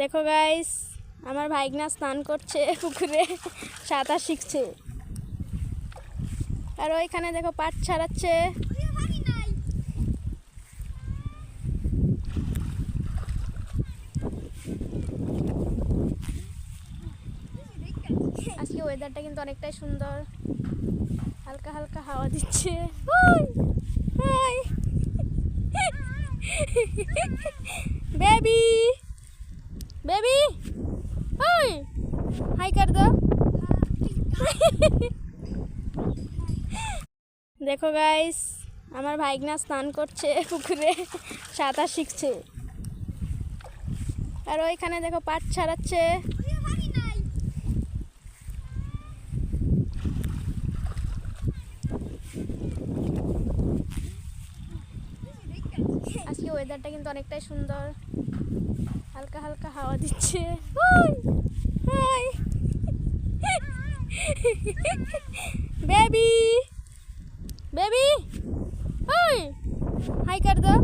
দেখো গাইস আমার ভাইগনা স্নান করছে পুকুরে, সাঁতার শিখছে। আর ওইখানে দেখো পাট ছাড়াচ্ছে। আজকে ওয়েদারটা কিন্তু অনেকটাই সুন্দর। হালকা হালকা হাওয়া দিচ্ছে। হাই বেবি কর দো। দেখো গাইস আমার ভাইগনা স্নান করছে পুকুরে, সাঁতার শিখছে। আর ওইখানে দেখো পাট ছাড়াচ্ছে। আজকে ওয়েদারটা কিন্তু অনেকটাই সুন্দর। হালকা হালকা হাওয়া দিচ্ছে হাই বেবি বেবি ওই হাই কর দো